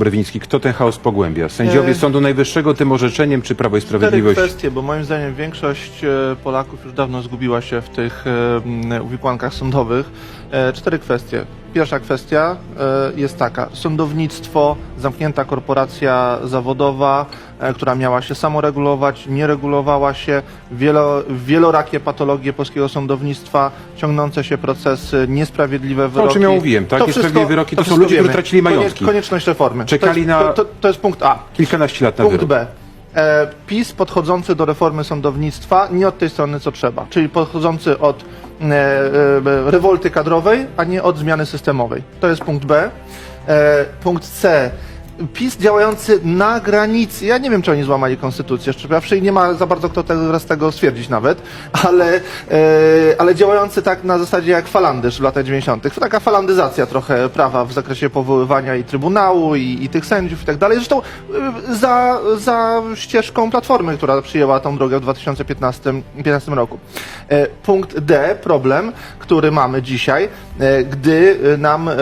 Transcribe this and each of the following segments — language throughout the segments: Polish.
Brewiński, kto ten chaos pogłębia? Sędziowie E, Sądu Najwyższego tym orzeczeniem, czy Prawo i Cztery Sprawiedliwość? kwestie, bo moim zdaniem większość e, Polaków już dawno zgubiła się w tych e, m, uwikłankach sądowych. E, Cztery kwestie. Pierwsza kwestia e, jest taka. Sądownictwo, zamknięta korporacja zawodowa, e, która miała się samoregulować, nie regulowała się, wielo, wielorakie patologie polskiego sądownictwa, ciągnące się procesy, niesprawiedliwe To, o wyroki. czym ja mówiłem, tak? To Niesprawiedliwe wyroki to są wszystko ludzie, którzy wiemy. tracili majątki. Koniec- Konieczność reformy. Czekali to jest, na- To, to, to jest punkt A. Kilkanaście lat na Punkt wyrok. B. E, PiS podchodzący do reformy sądownictwa nie od tej strony, co trzeba, czyli podchodzący od e, e, rewolty kadrowej, a nie od zmiany systemowej. To jest punkt B. Punkt C. PiS działający na granicy. Ja nie wiem, czy oni złamali konstytucję, szczerze powiedziawszy, i nie ma za bardzo kto teraz tego stwierdzić nawet, ale, e, ale działający tak na zasadzie jak falandysz w latach 90. Taka falandyzacja trochę prawa w zakresie powoływania i Trybunału, i, i tych sędziów i tak dalej. Zresztą e, za, za ścieżką Platformy, która przyjęła tą drogę w 2015 2015 roku. E, Punkt D, problem, który mamy dzisiaj, e, gdy e, nam e,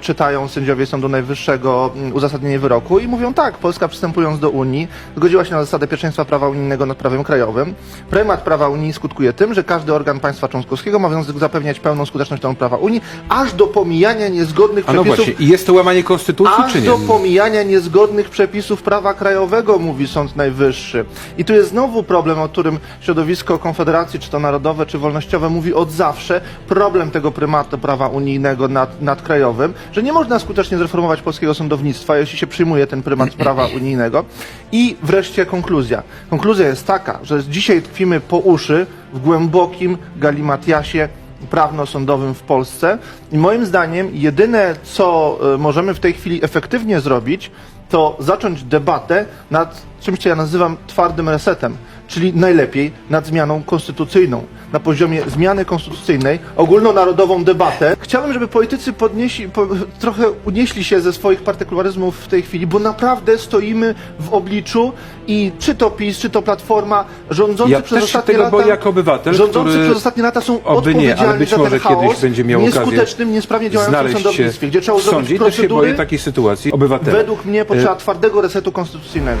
czytają sędziowie Sądu Najwyższego m, uzasadnienie wyroku i mówią tak, Polska przystępując do Unii zgodziła się na zasadę pierwszeństwa prawa unijnego nad prawem krajowym. Prymat prawa Unii skutkuje tym, że każdy organ państwa członkowskiego ma obowiązek zapewniać pełną skuteczność temu prawa Unii, aż do pomijania niezgodnych A no przepisów właśnie, i jest to łamanie konstytucji, Aż czy nie? do pomijania niezgodnych przepisów prawa krajowego, mówi Sąd Najwyższy. I tu jest znowu problem, o którym środowisko Konfederacji, czy to narodowe, czy wolnościowe, mówi od zawsze. Problem tego prymatu prawa unijnego nad, nad krajowym, że nie można skutecznie zreformować polskiego sądownictwa, jeśli się przyjmuje ten prymat prawa unijnego. I wreszcie konkluzja. Konkluzja jest taka, że dzisiaj tkwimy po uszy w głębokim galimatiasie prawno-sądowym w Polsce. I moim zdaniem jedyne, co e, możemy w tej chwili efektywnie zrobić, to zacząć debatę nad czymś, co ja nazywam twardym resetem, czyli najlepiej nad zmianą konstytucyjną. Na poziomie zmiany konstytucyjnej, ogólnonarodową debatę. Chciałbym, żeby politycy podnieśli, po, trochę unieśli się ze swoich partykularyzmów w tej chwili, bo naprawdę stoimy w obliczu i czy to PiS, czy to Platforma, rządzący Ja przez też ostatnie tego lata... boję jako obywatel, rządzący który- przez ostatnie lata są Oby nie, ale odpowiedzialni być za może kiedyś będzie miał nieskutecznym, niesprawnie działającym sądownictwie, gdzie trzeba zrobić sądzie też się procedury. boję takiej sytuacji obywatela. Według mnie potrzeba twardego resetu konstytucyjnego.